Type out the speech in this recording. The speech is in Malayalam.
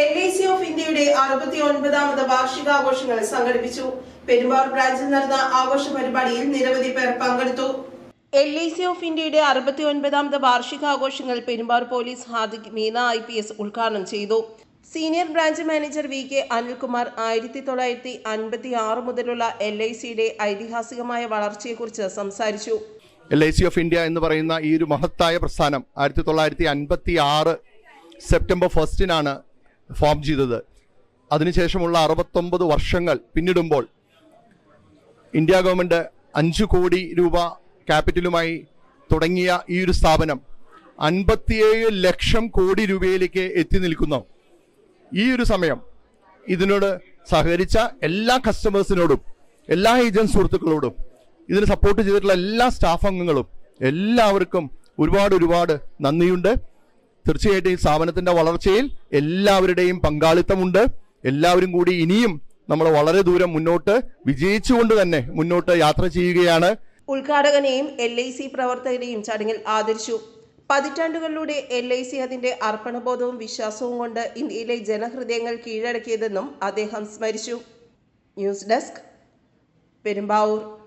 എൽ ഐ സി ഓഫ് ഇന്ത്യയുടെ അറുപത്തി ഒൻപതാമത് വാർഷികാഘോഷങ്ങൾ സംഘടിപ്പിച്ചു. പെരുമ്പാവൂർ ബ്രാഞ്ചിൽ നടന്ന ആഘോഷ പരിപാടിയിൽ നിരവധി പേർ പങ്കെടുത്തു. എൽ ഐ സി ഓഫ് ഇന്ത്യയുടെ അറുപത്തി ഒൻപതാമത് വാർഷികാഘോഷങ്ങൾ Perumbavoor police Hardik Meena I P S ഉദ്ഘാടനം ചെയ്തു. Senior branch manager V K Anilkumar ആയിരത്തി തൊള്ളായിരത്തി അൻപത്തി ആറ് മുതലുള്ള എൽ ഐ സിയുടെ ഐതിഹാസികമായ വളർച്ചയെക്കുറിച്ച് സംസാരിച്ചു. L I C of India എന്ന് പറയുന്ന ഈ ഒരു മഹത്തായ പ്രസ്ഥാനം ആയിരത്തി തൊള്ളായിരത്തി അൻപത്തി ആറ് സെപ്റ്റംബർ ഫസ്റ്റിനാണ് ഫോം ചെയ്തത്. അതിനുശേഷമുള്ള അറുപത്തൊമ്പത് വർഷങ്ങൾ പിന്നിടുമ്പോൾ ഇന്ത്യ ഗവൺമെന്റ് അഞ്ച് കോടി രൂപ ക്യാപിറ്റലുമായി തുടങ്ങിയ ഈ ഒരു സ്ഥാപനം അൻപത്തിയേഴ് ലക്ഷം കോടി രൂപയിലേക്ക് എത്തി നിൽക്കുന്നു. ഈ ഒരു സമയം ഇതിനോട് സഹകരിച്ച എല്ലാ കസ്റ്റമേഴ്സിനോടും എല്ലാ ഏജൻസ് സുഹൃത്തുക്കളോടും ഇതിന് സപ്പോർട്ട് ചെയ്തിട്ടുള്ള എല്ലാ സ്റ്റാഫ് അംഗങ്ങളും എല്ലാവർക്കും ഒരുപാട് ഒരുപാട് നന്ദിയുണ്ട്. തീർച്ചയായിട്ടും ഈ സ്ഥാപനത്തിന്റെ വളർച്ചയിൽ എല്ലാവരുടെയും പങ്കാളിത്തമുണ്ട്. എല്ലാവരും കൂടി ഇനിയും നമ്മൾ വളരെ ദൂരം മുന്നോട്ട് വിജയിച്ചുകൊണ്ട് തന്നെ മുന്നോട്ട് യാത്ര ചെയ്യുകയാണ്. ഉദ്ഘാടകനെയും എൽ ഐ സി പ്രവർത്തകരെയും ചടങ്ങിൽ ആദരിച്ചു. പതിറ്റാണ്ടുകളിലൂടെ എൽ ഐ സി അതിന്റെ അർപ്പണബോധവും വിശ്വാസവും കൊണ്ട് ഇന്ത്യയിലെ ജനഹൃദയങ്ങൾ കീഴടക്കിയതെന്നും അദ്ദേഹം സ്മരിച്ചു. News desk Perumbavoor.